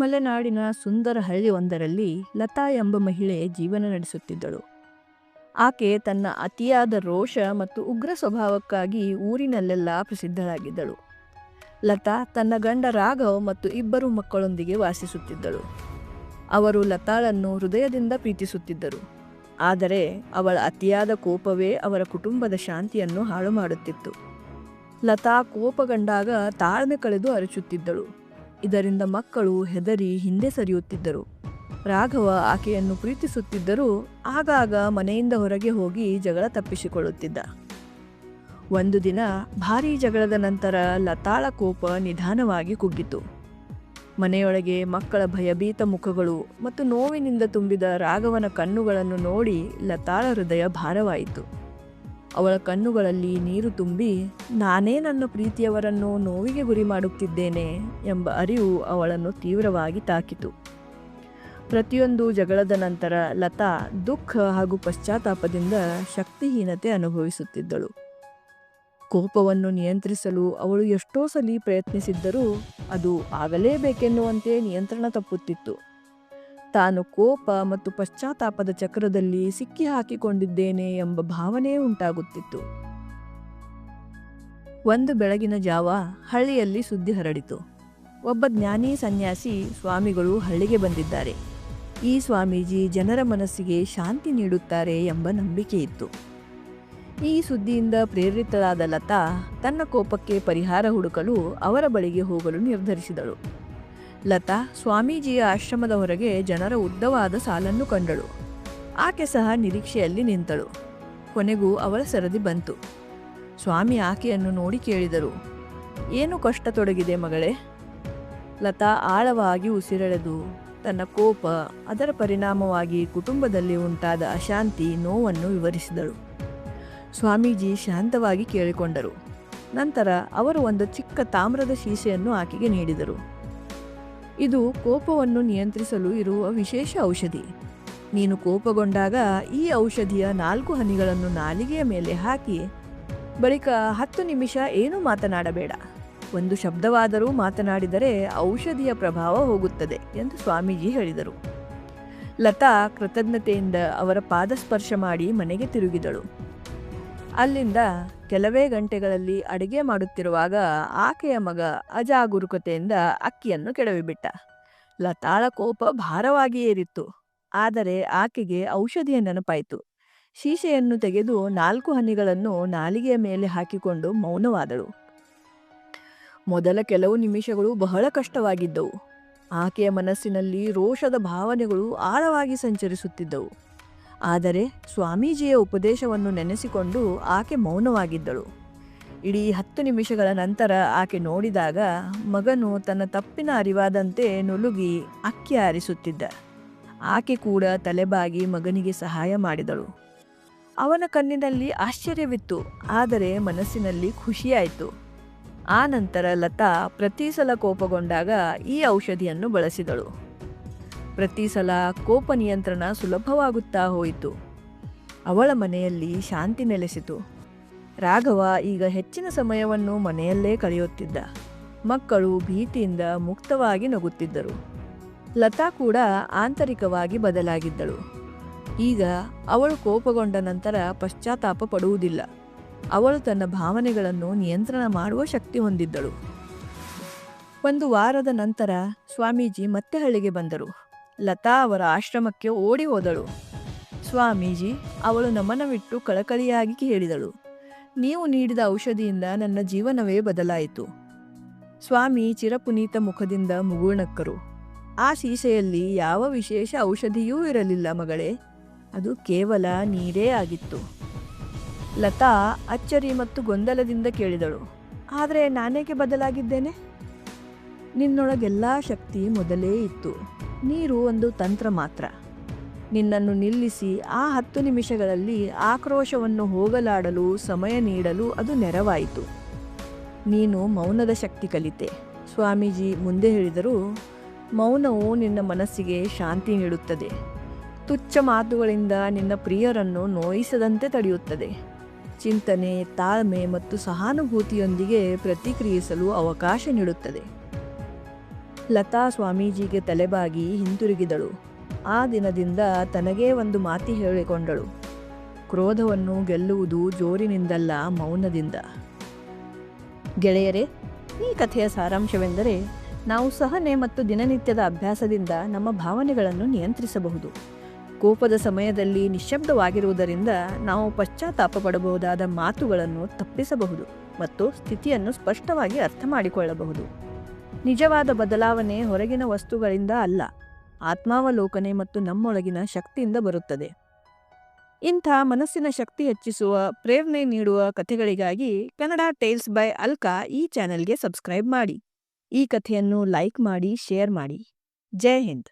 ಮಲೆನಾಡಿನ ಸುಂದರ ಹಳ್ಳಿಯೊಂದರಲ್ಲಿ ಲತಾ ಎಂಬ ಮಹಿಳೆ ಜೀವನ ನಡೆಸುತ್ತಿದ್ದಳು. ಆಕೆ ತನ್ನ ಅತಿಯಾದ ರೋಷ ಮತ್ತು ಉಗ್ರ ಸ್ವಭಾವಕ್ಕಾಗಿ ಊರಿನಲ್ಲೆಲ್ಲ ಪ್ರಸಿದ್ಧಳಾಗಿದ್ದಳು. ಲತಾ ತನ್ನ ಗಂಡ ರಾಘವ್ ಮತ್ತು ಇಬ್ಬರು ಮಕ್ಕಳೊಂದಿಗೆ ವಾಸಿಸುತ್ತಿದ್ದಳು. ಅವರು ಲತಾಳನ್ನು ಹೃದಯದಿಂದ ಪ್ರೀತಿಸುತ್ತಿದ್ದರು. ಆದರೆ ಅವಳ ಅತಿಯಾದ ಕೋಪವೇ ಅವರ ಕುಟುಂಬದ ಶಾಂತಿಯನ್ನು ಹಾಳು ಮಾಡುತ್ತಿತ್ತು ಲತಾ ಕೋಪಗೊಂಡಾಗ ತಾಳ್ಮೆ ಕಳೆದು ಅರಚುತ್ತಿದ್ದಳು. ಇದರಿಂದ ಮಕ್ಕಳು ಹೆದರಿ ಹಿಂದೆ ಸರಿಯುತ್ತಿದ್ದರು. ರಾಘವ ಆಕೆಯನ್ನು ಪ್ರೀತಿಸುತ್ತಿದ್ದರೂ ಆಗಾಗ ಮನೆಯಿಂದ ಹೊರಗೆ ಹೋಗಿ ಜಗಳ ತಪ್ಪಿಸಿಕೊಳ್ಳುತ್ತಿದ್ದ. ಒಂದು ದಿನ ಭಾರೀ ಜಗಳದ ನಂತರ ಲತಾಳ ಕೋಪ ನಿಧಾನವಾಗಿ ಕುಗ್ಗಿತು. ಮನೆಯೊಳಗೆ ಮಕ್ಕಳ ಭಯಭೀತ ಮುಖಗಳು ಮತ್ತು ನೋವಿನಿಂದ ತುಂಬಿದ ರಾಘವನ ಕಣ್ಣುಗಳನ್ನು ನೋಡಿ ಲತಾಳ ಹೃದಯ ಭಾರವಾಯಿತು. ಅವಳ ಕಣ್ಣುಗಳಲ್ಲಿ ನೀರು ತುಂಬಿ, ನಾನೇ ನನ್ನ ಪ್ರೀತಿಯವರನ್ನು ನೋವಿಗೆ ಗುರಿ ಮಾಡುತ್ತಿದ್ದೇನೆ ಎಂಬ ಅರಿವು ಅವಳನ್ನು ತೀವ್ರವಾಗಿ ತಾಕಿತು. ಪ್ರತಿಯೊಂದು ಜಗಳದ ನಂತರ ಲತಾ ದುಃಖ ಹಾಗೂ ಪಶ್ಚಾತ್ತಾಪದಿಂದ ಶಕ್ತಿಹೀನತೆ ಅನುಭವಿಸುತ್ತಿದ್ದಳು. ಕೋಪವನ್ನು ನಿಯಂತ್ರಿಸಲು ಅವಳು ಎಷ್ಟೋ ಸಲಿ ಪ್ರಯತ್ನಿಸಿದ್ದರೂ ಅದು ಆಗಲೇಬೇಕೆನ್ನುವಂತೆ ನಿಯಂತ್ರಣ ತಪ್ಪುತ್ತಿತ್ತು. ತಾನು ಕೋಪ ಮತ್ತು ಪಶ್ಚಾತ್ತಾಪದ ಚಕ್ರದಲ್ಲಿ ಸಿಕ್ಕಿ ಹಾಕಿಕೊಂಡಿದ್ದೇನೆ ಎಂಬ ಭಾವನೆ ಉಂಟಾಗುತ್ತಿತ್ತು. ಒಂದು ಬೆಳಗಿನ ಜಾವ ಹಳ್ಳಿಯಲ್ಲಿ ಸುದ್ದಿ ಹರಡಿತು. ಒಬ್ಬ ಜ್ಞಾನಿ ಸನ್ಯಾಸಿ ಸ್ವಾಮಿಗಳು ಹಳ್ಳಿಗೆ ಬಂದಿದ್ದಾರೆ. ಈ ಸ್ವಾಮೀಜಿ ಜನರ ಮನಸ್ಸಿಗೆ ಶಾಂತಿ ನೀಡುತ್ತಾರೆ ಎಂಬ ನಂಬಿಕೆ ಇತ್ತು. ಈ ಸುದ್ದಿಯಿಂದ ಪ್ರೇರಿತಳಾದ ಲತಾ ತನ್ನ ಕೋಪಕ್ಕೆ ಪರಿಹಾರ ಹುಡುಕಲು ಅವರ ಬಳಿಗೆ ಹೋಗಲು ನಿರ್ಧರಿಸಿದಳು. ಲತಾ ಸ್ವಾಮೀಜಿಯ ಆಶ್ರಮದ ಹೊರಗೆ ಜನರ ಉದ್ದವಾದ ಸಾಲನ್ನು ಕಂಡಳು. ಆಕೆ ಸಹ ನಿರೀಕ್ಷೆಯಲ್ಲಿ ನಿಂತಳು. ಕೊನೆಗೂ ಅವಳ ಸರದಿ ಬಂತು. ಸ್ವಾಮಿ ಆಕೆಯನ್ನು ನೋಡಿ ಕೇಳಿದರು, ಏನು ಕಷ್ಟ ತೊಡಗಿದೆ ಮಗಳೇ ಲತಾ ಆಳವಾಗಿ ಉಸಿರೆಳೆದು, ತನ್ನ ಕೋಪ, ಅದರ ಪರಿಣಾಮವಾಗಿ ಕುಟುಂಬದಲ್ಲಿ ಉಂಟಾದ ಅಶಾಂತಿ ನೋವನ್ನು ವಿವರಿಸಿದಳು. ಸ್ವಾಮೀಜಿ ಶಾಂತವಾಗಿ ಕೇಳಿಕೊಂಡರು. ನಂತರ ಅವರು ಒಂದು ಚಿಕ್ಕ ತಾಮ್ರದ ಶೀಶೆಯನ್ನು ಆಕೆಗೆ ನೀಡಿದರು. ಇದು ಕೋಪವನ್ನು ನಿಯಂತ್ರಿಸಲು ಇರುವ ವಿಶೇಷ ಔಷಧಿ. ನೀನು ಕೋಪಗೊಂಡಾಗ ಈ ಔಷಧಿಯ ನಾಲ್ಕು ಹನಿಗಳನ್ನು ನಾಲಿಗೆಯ ಮೇಲೆ ಹಾಕಿ, ಬಳಿಕ ಹತ್ತು ನಿಮಿಷ ಏನೂ ಮಾತನಾಡಬೇಡ. ಒಂದು ಶಬ್ದವಾದರೂ ಮಾತನಾಡಿದರೆ ಔಷಧಿಯ ಪ್ರಭಾವ ಹೋಗುತ್ತದೆ ಎಂದು ಸ್ವಾಮೀಜಿ ಹೇಳಿದರು. ಲತಾ ಕೃತಜ್ಞತೆಯಿಂದ ಅವರ ಪಾದಸ್ಪರ್ಶ ಮಾಡಿ ಮನೆಗೆ ತಿರುಗಿದಳು. ಅಲ್ಲಿಂದ ಕೆಲವೇ ಗಂಟೆಗಳಲ್ಲಿ ಅಡಿಗೆ ಮಾಡುತ್ತಿರುವಾಗ ಆಕೆಯ ಮಗ ಅಜಾಗರೂಕತೆಯಿಂದ ಅಕ್ಕಿಯನ್ನು ಕೆಡವಿಬಿಟ್ಟ. ಲತಾಳ ಕೋಪ ಭಾರವಾಗಿ ಏರಿತ್ತು ಆದರೆ ಆಕೆಗೆ ಔಷಧಿಯ ನೆನಪಾಯಿತು. ಶೀಶೆಯನ್ನು ತೆಗೆದು ನಾಲ್ಕು ಹನಿಗಳನ್ನು ನಾಲಿಗೆಯ ಮೇಲೆ ಹಾಕಿಕೊಂಡು ಮೌನವಾದಳು. ಮೊದಲ ಕೆಲವು ನಿಮಿಷಗಳು ಬಹಳ ಕಷ್ಟವಾಗಿದ್ದವು. ಆಕೆಯ ಮನಸ್ಸಿನಲ್ಲಿ ರೋಷದ ಭಾವನೆಗಳು ಆಳವಾಗಿ ಸಂಚರಿಸುತ್ತಿದ್ದವು. ಆದರೆ ಸ್ವಾಮೀಜಿಯ ಉಪದೇಶವನ್ನು ನೆನೆಸಿಕೊಂಡು ಆಕೆ ಮೌನವಾಗಿದ್ದಳು. ಇಡೀ ಹತ್ತು ನಿಮಿಷಗಳ ನಂತರ ಆಕೆ ನೋಡಿದಾಗ ಮಗನು ತನ್ನ ತಪ್ಪಿನ ಅರಿವಾದಂತೆ ನುಲುಗಿ ಅಕ್ಕಿ ಆರಿಸುತ್ತಿದ್ದ. ಆಕೆ ಕೂಡ ತಲೆಬಾಗಿ ಮಗನಿಗೆ ಸಹಾಯ ಮಾಡಿದಳು. ಅವನ ಕಣ್ಣಿನಲ್ಲಿ ಆಶ್ಚರ್ಯವಿತ್ತು, ಆದರೆ ಮನಸ್ಸಿನಲ್ಲಿ ಖುಷಿಯಾಯಿತು. ಆ ನಂತರ ಲತಾ ಪ್ರತಿ ಸಲ ಕೋಪಗೊಂಡಾಗ ಈ ಔಷಧಿಯನ್ನು ಬಳಸಿದಳು. ಪ್ರತಿ ಸಲ ಕೋಪ ನಿಯಂತ್ರಣ ಸುಲಭವಾಗುತ್ತಾ ಹೋಯಿತು. ಅವಳ ಮನೆಯಲ್ಲಿ ಶಾಂತಿ ನೆಲೆಸಿತು. ರಾಘವ ಈಗ ಹೆಚ್ಚಿನ ಸಮಯವನ್ನು ಮನೆಯಲ್ಲೇ ಕಳೆಯುತ್ತಿದ್ದ. ಮಕ್ಕಳು ಭೀತಿಯಿಂದ ಮುಕ್ತವಾಗಿ ನಗುತ್ತಿದ್ದರು. ಲತಾ ಕೂಡ ಆಂತರಿಕವಾಗಿ ಬದಲಾಗಿದ್ದಳು. ಈಗ ಅವಳು ಕೋಪಗೊಂಡ ನಂತರ ಪಶ್ಚಾತ್ತಾಪ ಪಡುವುದಿಲ್ಲ. ಅವಳು ತನ್ನ ಭಾವನೆಗಳನ್ನು ನಿಯಂತ್ರಣ ಮಾಡುವ ಶಕ್ತಿ ಹೊಂದಿದ್ದಳು. ಒಂದು ವಾರದ ನಂತರ ಸ್ವಾಮೀಜಿ ಮತ್ತೆ ಹಳ್ಳಿಗೆ ಬಂದರು. ಲತಾ ಅವರ ಆಶ್ರಮಕ್ಕೆ ಓಡಿ ಹೋದಳು. ಸ್ವಾಮೀಜಿ, ಅವಳು ನಮನವಿಟ್ಟು ಕಳಕಳಿಯಾಗಿ ಹೇಳಿದಳು ನೀವು ನೀಡಿದ ಔಷಧಿಯಿಂದ ನನ್ನ ಜೀವನವೇ ಬದಲಾಯಿತು. ಸ್ವಾಮಿ ಚಿರಪುನೀತ ಮುಖದಿಂದ ಮುಗುಳ್ನಕ್ಕರು. ಆ ಸೀಸೆಯಲ್ಲಿ ಯಾವ ವಿಶೇಷ ಔಷಧಿಯೂ ಇರಲಿಲ್ಲ ಮಗಳೇ. ಅದು ಕೇವಲ ನೀರೇ ಆಗಿತ್ತು. ಲತಾ ಅಚ್ಚರಿ ಮತ್ತು ಗೊಂದಲದಿಂದ ಕೇಳಿದಳು. ಆದರೆ ನಾನೇಕೆ ಬದಲಾಗಿದ್ದೇನೆ? ನಿನ್ನೊಳಗೆಲ್ಲ ಶಕ್ತಿ ಮೊದಲೇ ಇತ್ತು. ನೀರು ಒಂದು ತಂತ್ರ ಮಾತ್ರ. ನಿನ್ನನ್ನು ನಿಲ್ಲಿಸಿ ಆ ಹತ್ತು ನಿಮಿಷಗಳಲ್ಲಿ ಆಕ್ರೋಶವನ್ನು ಹೋಗಲಾಡಲು ಸಮಯ ನೀಡಲು ಅದು ನೆರವಾಯಿತು. ನೀನು ಮೌನದ ಶಕ್ತಿ ಕಲಿತೆ. ಸ್ವಾಮೀಜಿ ಮುಂದೆ ಹೇಳಿದರು, ಮೌನವು ನಿನ್ನ ಮನಸ್ಸಿಗೆ ಶಾಂತಿ ನೀಡುತ್ತದೆ. ತುಚ್ಛ ಮಾತುಗಳಿಂದ ನಿನ್ನ ಪ್ರಿಯರನ್ನು ನೋಯಿಸದಂತೆ ತಡೆಯುತ್ತದೆ. ಚಿಂತನೆ, ತಾಳ್ಮೆ ಮತ್ತು ಸಹಾನುಭೂತಿಯೊಂದಿಗೆ ಪ್ರತಿಕ್ರಿಯಿಸಲು ಅವಕಾಶ ನೀಡುತ್ತದೆ. ಲತಾ ಸ್ವಾಮೀಜಿಗೆ ತಲೆಬಾಗಿ ಹಿಂತಿರುಗಿದಳು. ಆ ದಿನದಿಂದ ತನಗೇ ಒಂದು ಮಾತಿ ಹೇಳಿಕೊಂಡಳು. ಕ್ರೋಧವನ್ನು ಗೆಲ್ಲುವುದು ಜೋರಿನಿಂದಲ್ಲ ಮೌನದಿಂದ. ಗೆಳೆಯರೇ, ಈ ಕಥೆಯ ಸಾರಾಂಶವೆಂದರೆ ನಾವು ಸಹನೆ ಮತ್ತು ದಿನನಿತ್ಯದ ಅಭ್ಯಾಸದಿಂದ ನಮ್ಮ ಭಾವನೆಗಳನ್ನು ನಿಯಂತ್ರಿಸಬಹುದು. ಕೋಪದ ಸಮಯದಲ್ಲಿ ನಿಶ್ಶಬ್ದವಾಗಿರುವುದರಿಂದ ನಾವು ಪಶ್ಚಾತ್ತಾಪ ಪಡಬಹುದಾದ ಮಾತುಗಳನ್ನು ತಪ್ಪಿಸಬಹುದು ಮತ್ತು ಸ್ಥಿತಿಯನ್ನು ಸ್ಪಷ್ಟವಾಗಿ ಅರ್ಥ ಮಾಡಿಕೊಳ್ಳಬಹುದು ನಿಜವಾದ ಬದಲಾವಣೆ ಹೊರಗಿನ ವಸ್ತುಗಳಿಂದ ಅಲ್ಲ, ಆತ್ಮಾವಲೋಕನೆ ಮತ್ತು ನಮ್ಮೊಳಗಿನ ಶಕ್ತಿಯಿಂದ ಬರುತ್ತದೆ. ಇಂಥ ಮನಸ್ಸಿನ ಶಕ್ತಿ ಹೆಚ್ಚಿಸುವ, ಪ್ರೇರಣೆ ನೀಡುವ ಕಥೆಗಳಿಗಾಗಿ ಕನ್ನಡ ಟೇಲ್ಸ್ ಬೈ ಅಲ್ಕಾ ಈ ಚಾನೆಲ್ಗೆ ಸಬ್ಸ್ಕ್ರೈಬ್ ಮಾಡಿ. ಈ ಕಥೆಯನ್ನು ಲೈಕ್ ಮಾಡಿ, ಶೇರ್ ಮಾಡಿ. ಜೈ ಹಿಂದ್.